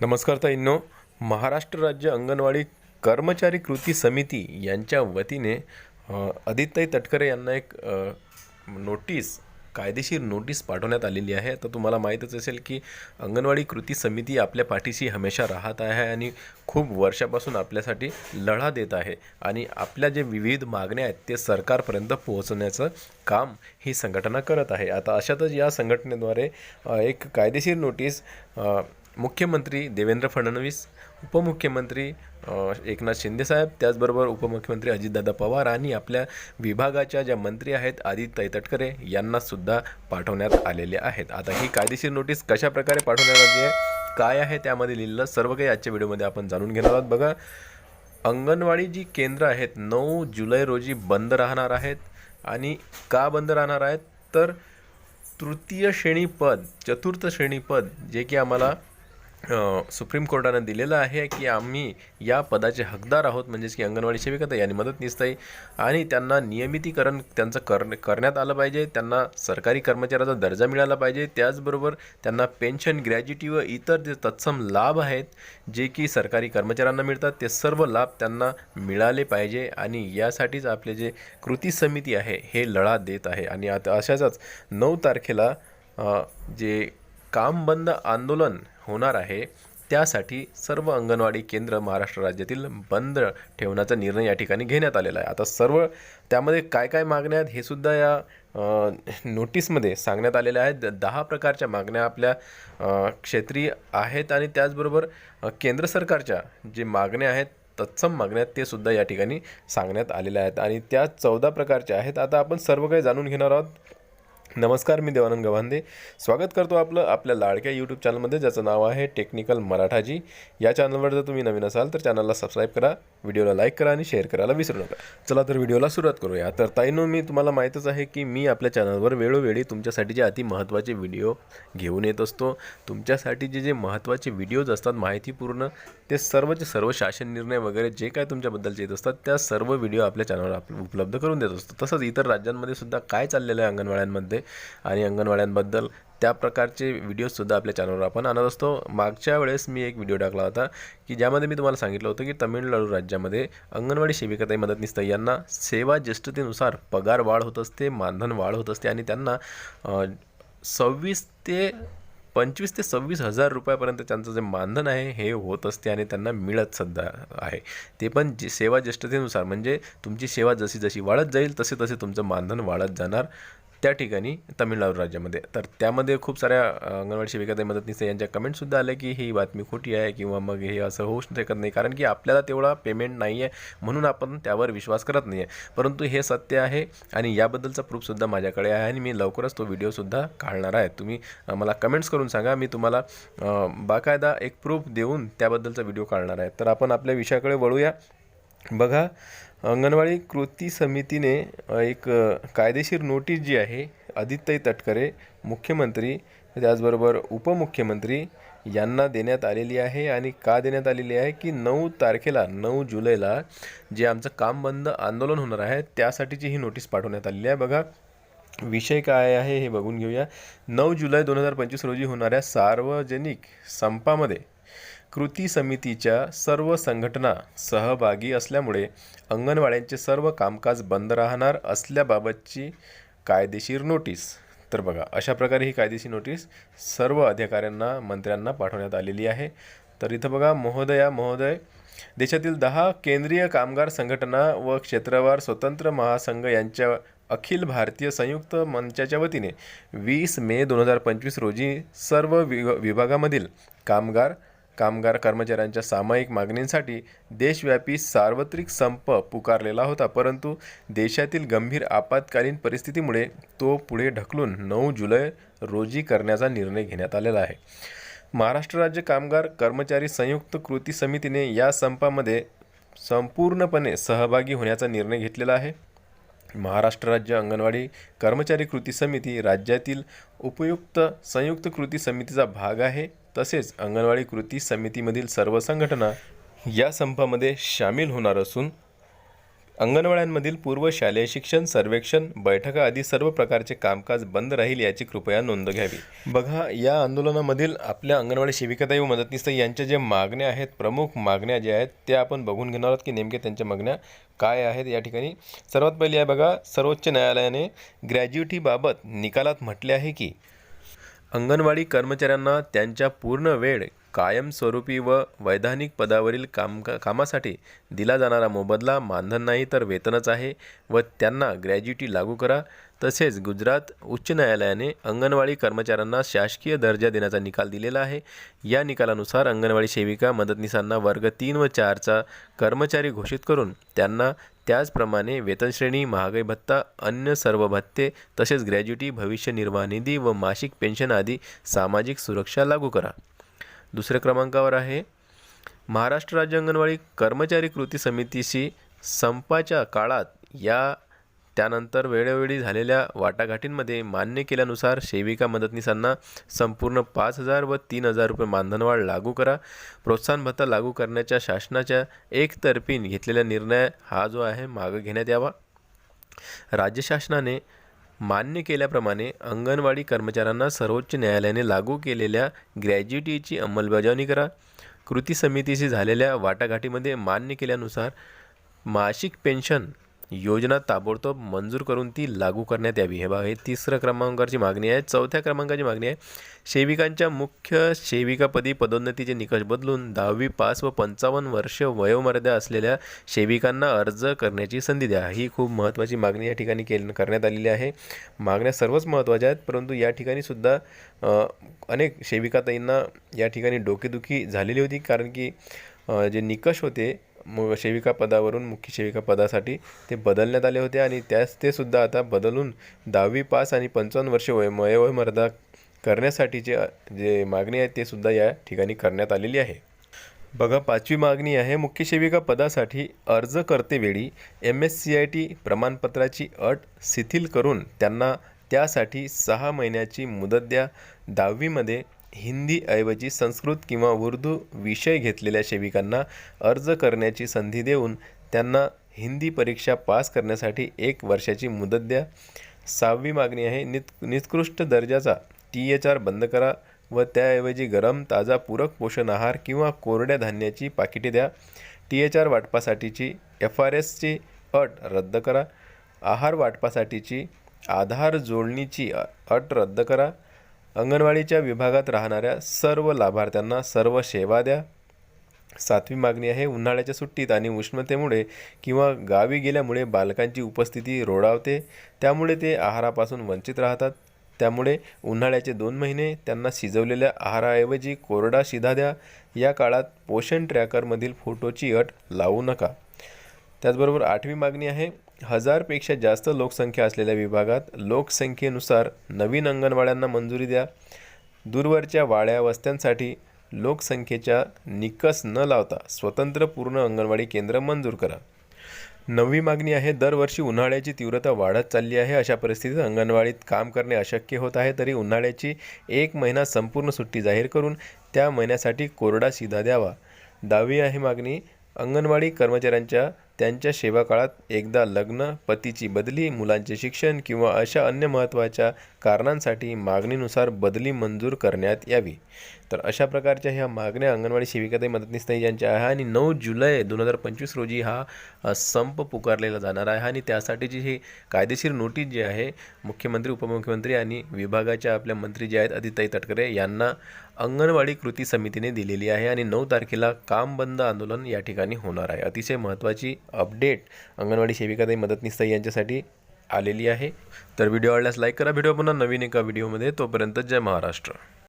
नमस्कार ताईंनो महाराष्ट्र राज्य अंगणवाडी कर्मचारी कृती समिती यांच्या वतीने अ, तटकरे यांना एक नोटीस कायदेशीर नोटीस पाठवण्यात आलेली आहे. तर तुम्हाला माहीतच असेल की अंगणवाडी कृती समिती आपल्या पाठीशी हमेशा राहत आहे आणि खूप वर्षापासून आपल्यासाठी लढा देत आहे आणि आपल्या जे विविध मागण्या आहेत ते सरकारपर्यंत पोहोचवण्याचं काम ही संघटना करत आहे. आता अशातच या संघटनेद्वारे एक कायदेशीर नोटीस मुख्यमंत्री देवेंद्र फडणवीस उपमुख्यमंत्री एकनाथ शिंदेसाहेब त्याचबरोबर उपमुख्यमंत्री अजितदादा पवार आणि आपल्या विभागाच्या ज्या मंत्री आहेत आदित्य तटकरे यांनासुद्धा पाठवण्यात आलेले आहेत. आता ही कायदेशीर नोटीस कशा प्रकारे पाठवण्यात आली आहे काय आहे त्यामध्ये लिहिलेलं सर्व काही आजच्या व्हिडिओमध्ये आपण जाणून घेणार आहोत. बघा अंगणवाडी जी केंद्र आहेत नऊ जुलै रोजी बंद राहणार आहेत. आणि का बंद राहणार आहेत? तर तृतीय श्रेणी पद चतुर्थ श्रेणी पद जे की आम्हाला सुप्रीम कोर्टानं दिलेलं आहे की आम्ही या पदाचे हकदार आहोत म्हणजेच की अंगणवाडी सेविकाताई आणि मदतनीसताई आणि त्यांना नियमितीकरण त्यांचं कर करण्यात आलं पाहिजे. त्यांना सरकारी कर्मचाऱ्याचा दर्जा मिळाला पाहिजे. त्याचबरोबर त्यांना पेन्शन ग्रॅज्युटी व इतर जे तत्सम लाभ आहेत जे की सरकारी कर्मचाऱ्यांना मिळतात ते सर्व लाभ त्यांना मिळाले पाहिजे. आणि यासाठीच आपले जे कृती समिती आहे हे लढा देत आहे. आणि आता अशाच नऊ तारखेला जे काम बंद आंदोलन होणार आहे. त्यासाठी सर्व अंगणवाडी केंद्र महाराष्ट्र राज्यातील बंद ठेवण्याचा निर्णय या ठिकाणी घेण्यात आलेला आहे. आता सर्व त्यामध्ये काय काय मागण्या आहेत हे सुद्धा या नोटीसमध्ये सांगण्यात आलेल्या आहेत. दहा प्रकारच्या मागण्या आपल्या क्षेत्रीय आहेत आणि त्याचबरोबर केंद्र सरकारच्या जे मागण्या आहेत तत्सम मागण्या ते सुद्धा या ठिकाणी सांगण्यात आलेल्या आहेत. आणि त्या चौदा प्रकारच्या आहेत. आता आपण सर्व काही जाणून घेणार आहोत. नमस्कार मी देवानंद गव्हांदे. स्वागत करतो आपलं आपल्या लाडक्या यूट्यूब चॅनलमध्ये ज्याचं नाव आहे टेक्निकल मराठाजी. या चॅनलवर जर तुम्ही नवीन असाल तर चॅनलला सबस्क्राईब करा व्हिडिओला लाईक करा आणि शेअर करायला विसरू नका. चला तर व्हिडिओला सुरुवात करूया. तर ताईनो मी तुम्हाला माहीतच आहे की मी आपल्या चॅनलवर वेळोवेळी तुमच्यासाठी जे अति महत्त्वाचे व्हिडिओ घेऊन येत असतो तुमच्यासाठी जे जे महत्त्वाचे व्हिडिओज असतात माहितीपूर्ण ते सर्वचे सर्व शासन निर्णय वगैरे जे काय तुमच्याबद्दलचे येत असतात त्या सर्व व्हिडिओ आपल्या चॅनलवर आप उपलब्ध करून देत असतो. तसंच इतर राज्यांमध्ये सुद्धा काय चाललेलं आहे अंगणवाड्यांमध्ये? आणि अंगणवाड्यांबद्दल. त्या प्रकारचे व्हिडिओजसुद्धा आपल्या चॅनलवर आपण आणत असतो. मागच्या वेळेस मी एक व्हिडिओ टाकला होता की ज्यामध्ये मी तुम्हाला सांगितलं होतं की तमिळनाडू राज्यामध्ये अंगणवाडी सेविकाताई मदतनीसताई यांना सेवा ज्येष्ठतेनुसार पगार वाढ होत असते मानधन वाढ होत असते आणि त्यांना सव्वीस ते पंचवीस ते सव्वीस हजार रुपयापर्यंत त्यांचं जे मानधन आहे हे होत असते आणि त्यांना मिळत सध्या आहे. ते पण जे सेवा ज्येष्ठतेनुसार म्हणजे तुमची सेवा जशी जशी वाढत जाईल तसे तसे तुमचं मानधन वाढत जाणार. त्या ठिकाणी तमिळनाडू राज्यामध्ये. तर त्यामध्ये खूप साऱ्या अंगणवाडी सेविका मदतनीस यांच्या कमेंटसुद्धा आल्या की ही बातमी खोटी आहे किंवा मग हे असं होऊ शकत नाही. कारण की आपल्याला तेवढा पेमेंट नाही आहे म्हणून आपण त्यावर विश्वास करत नाही आहे. परंतु हे सत्य आहे आणि याबद्दलचा प्रूफसुद्धा माझ्याकडे आहे आणि मी लवकरच तो व्हिडिओसुद्धा काढणार आहे. तुम्ही मला कमेंट्स करून सांगा. मी तुम्हाला बाकायदा एक प्रूफ देऊन त्याबद्दलचा व्हिडिओ काढणार आहे. तर आपण आपल्या विषयाकडे वळूया. बघा अंगणवाडी कृती समितीने एक कायदेशीर नोटीस जी आहे आदित्यई तटकरे मुख्यमंत्री त्याचबरोबर उपमुख्यमंत्री यांना देण्यात आलेली आहे आणि का देण्यात आलेली आहे की नऊ तारखेला नऊ जुलैला जे आमचं काम बंद आंदोलन होणार आहे त्यासाठीची ही नोटीस पाठवण्यात आलेली आहे. बघा विषय काय आहे हे बघून घेऊया. नऊ जुलै दोन हजार पंचवीस रोजी होणाऱ्या सार्वजनिक संपामध्ये कृती समितीच्या सर्व संघटना सहभागी असल्यामुळे अंगणवाड्यांचे सर्व कामकाज बंद राहणार असल्याबाबतची कायदेशीर नोटीस. तर बघा अशा प्रकारे ही कायदेशीर नोटीस सर्व अधिकाऱ्यांना मंत्र्यांना पाठवण्यात आलेली आहे. तर इथं बघा महोदया महोदय देशातील दहा केंद्रीय कामगार संघटना व क्षेत्रवार स्वतंत्र महासंघ यांच्या अखिल भारतीय संयुक्त मंचाच्या वतीने वीस मे दोन हजार पंचवीस रोजी सर्व वि विभागामधील कामगार कामगार कर्मचाऱ्यांच्या सामायिक मागणींसाठी देशव्यापी सार्वत्रिक संप पुकारलेला होता परंतु देशातील गंभीर आपत्कालीन परिस्थितीमुळे तो पुढे ढकलून नऊ जुलै रोजी करण्याचा निर्णय घेण्यात आलेला आहे. महाराष्ट्र राज्य कामगार कर्मचारी संयुक्त कृती समितीने या संपामध्ये संपूर्णपणे सहभागी होण्याचा निर्णय घेतलेला आहे. महाराष्ट्र राज्य अंगणवाडी कर्मचारी कृती समिती राज्यातील उपयुक्त संयुक्त कृती समितीचा भाग आहे. तसेच अंगणवाडी कृती समितीमधील सर्व संघटना या संपामध्ये सामील होणार असून अंगणवाड्यांमधील पूर्व शालेय शिक्षण सर्वेक्षण बैठका आदी सर्व प्रकारचे कामकाज बंद राहील याची कृपया नोंद घ्यावी. बघा या आंदोलनामधील आपल्या अंगणवाडी सेविकाताई व मदतनीस यांच्या जे मागण्या आहेत प्रमुख मागण्या ज्या आहेत त्या आपण बघून घेणार आहोत की नेमक्या त्यांच्या मागण्या काय आहेत या ठिकाणी? सर्वात पहिली आहे बघा सर्वोच्च न्यायालयाने ग्रॅज्युटीबाबत निकालात म्हटले आहे की अंगणवाडी कर्मचाऱ्यांना त्यांच्या पूर्ण वेळ कायमस्वरूपी व वैधानिक पदावरील काम कामासाठी दिला जाणारा मोबदला मानधन नाही तर वेतनच आहे व त्यांना ग्रॅज्युटी लागू करा. तसेच गुजरात उच्च न्यायालयाने अंगणवाडी कर्मचाऱ्यांना शासकीय दर्जा देण्याचा निकाल दिलेला आहे. या निकालानुसार अंगणवाडी सेविका मदतनीसांना वर्ग तीन व चारचा कर्मचारी घोषित करून त्यांना त्याचप्रमाणे वेतनश्रेणी महागाई भत्ता अन्य सर्व भत्ते तसेच ग्रॅज्युटी भविष्य निर्वाह निधी व मासिक पेन्शन आदी सामाजिक सुरक्षा लागू करा. दुसऱ्या क्रमांकावर आहे. महाराष्ट्र राज्य अंगणवाडी कर्मचारी कृती समितीशी संपाच्या काळात या त्यानंतर वेळोवेळी झालेल्या वाटाघाटींमध्ये मान्य केल्यानुसार सेविका मदतनीसांना संपूर्ण पाच हजार व तीन हजार रुपये मानधनवाढ लागू करा. प्रोत्साहन भत्ता लागू करण्याच्या शासनाच्या एकतर्फी घेतलेला निर्णय हा जो आहे मागं घेण्यात यावा. राज्य शासनाने मान्य केल्याप्रमाणे अंगणवाडी कर्मचाऱ्यांना सर्वोच्च न्यायालयाने लागू केलेल्या ग्रॅज्युटीची अंमलबजावणी करा. कृती समितीशी झालेल्या वाटाघाटीमध्ये मान्य केल्यानुसार मासिक पेन्शन योजना ताबडतोब मंजूर करून ती लागू करण्यात यावी. हे बघा हे तिसऱ्या क्रमांकाची मागणी आहे. चौथ्या क्रमांकाची मागणी आहे. सेविकांच्या मुख्य सेविकापदी पदोन्नतीचे निकष बदलून दहावी पास व पंचावन्न वर्ष वयोमर्यादा असलेल्या सेविकांना अर्ज करण्याची संधी द्या. ही खूप महत्त्वाची मागणी या ठिकाणी केल करण्यात आलेली आहे. मागण्या सर्वच महत्त्वाच्या आहेत परंतु या ठिकाणी सुद्धा अनेक सेविकाताईंना या ठिकाणी डोकेदुखी झालेली होती. कारण की जे निकष होते मग सेविका पदावरून मुख्य सेविका पदासाठी ते बदलण्यात आले होते आणि त्यास ते सुद्धा आता बदलून दहावी पास आणि पंचावन्न वर्ष वय वयोमर्यादा करण्यासाठीचे अ, जे मागणी आहे ते सुद्धा या ठिकाणी करण्यात आलेली आहे. बघा पाचवी मागणी आहे मुख्य सेविका पदासाठी अर्ज करतेवेळी M S C I T प्रमाणपत्राची अट शिथिल करून त्यांना त्यासाठी सहा महिन्याची मुदत द्या. दहावीमध्ये हिंदीऐवजी संस्कृत किंवा उर्दू विषय घेतलेल्या सेविकांना अर्ज करण्याची संधी देऊन त्यांना हिंदी परीक्षा पास करण्यासाठी एक वर्षाची मुदत द्या. सहावी मागणी आहे नित निकृष्ट दर्जाचा टी एच आर बंद करा व त्याऐवजी गरम ताजा पूरक पोषण आहार किंवा कोरड्या धान्याची पाकिटे द्या. टी एच आर वाटपासाठीची एफ आर एसची अट रद्द करा. आहार वाटपासाठीची आधार जोडणीची अट रद्द करा. अंगणवाडीच्या विभागात राहणाऱ्या सर्व लाभार्थ्यांना सर्व सेवा द्या. सातवी मागणी आहे उन्हाळ्याच्या सुट्टीत आणि उष्णतेमुळे किंवा गावी गेल्यामुळे बालकांची उपस्थिती रोडावते. त्यामुळे ते आहारापासून वंचित राहतात. त्यामुळे उन्हाळ्याचे दोन महिने त्यांना शिजवलेल्या आहाराऐवजी कोरडा शिधा द्या. या काळात पोषण ट्रॅकरमधील फोटोची अट लावू नका. त्याचबरोबर आठवी मागणी आहे हजारपेक्षा जास्त लोकसंख्या असलेल्या विभागात लोकसंख्येनुसार नवीन अंगणवाड्यांना मंजुरी द्या. दूरवरच्या वाड्या वस्त्यांसाठी लोकसंख्येच्या निकस न लावता स्वतंत्र पूर्ण अंगणवाडी केंद्र मंजूर करा. नववी मागणी आहे दरवर्षी उन्हाळ्याची तीव्रता वाढत चालली आहे. अशा परिस्थितीत अंगणवाडीत काम करणे अशक्य होत आहे तरी उन्हाळ्याची एक महिना संपूर्ण सुट्टी जाहीर करून त्या महिन्यासाठी कोरडा शिधा द्यावा. दहावी आहे मागणी अंगणवाडी कर्मचाऱ्यांच्या त्यांच्या सेवा काळात एकदा लग्न पतीची बदली मुलांचे शिक्षण किंवा अशा अन्य महत्त्वाच्या कारणांसाठी मागणीनुसार बदली मंजूर करण्यात यावी. तर अशा प्रकारच्या ह्या मागण्या अंगणवाडी सेविकाताई मदतनीसताई यांच्या आहे आणि नऊ जुलै दोन हजार पंचवीस रोजी हा संप पुकारलेला जाणार आहे आणि त्यासाठीची ही कायदेशीर नोटीस जी आहे मुख्यमंत्री उपमुख्यमंत्री आणि विभागाच्या आपल्या मंत्री जे आहेत अदिताई तटकरे यांना अंगणवाडी कृती समितीने दिलेली आहे आणि नऊ तारखेला काम बंद आंदोलन या ठिकाणी होणार आहे. अतिशय महत्त्वाची अपडेट अंगणवाडी सेविकाताई मदतनीसताई यांच्यासाठी आलेली आहे. तर व्हिडिओ आवडल्यास लाईक करा. व्हिडिओ पुन्हा नवीन एका व्हिडिओमध्ये. तोपर्यंत जय महाराष्ट्र.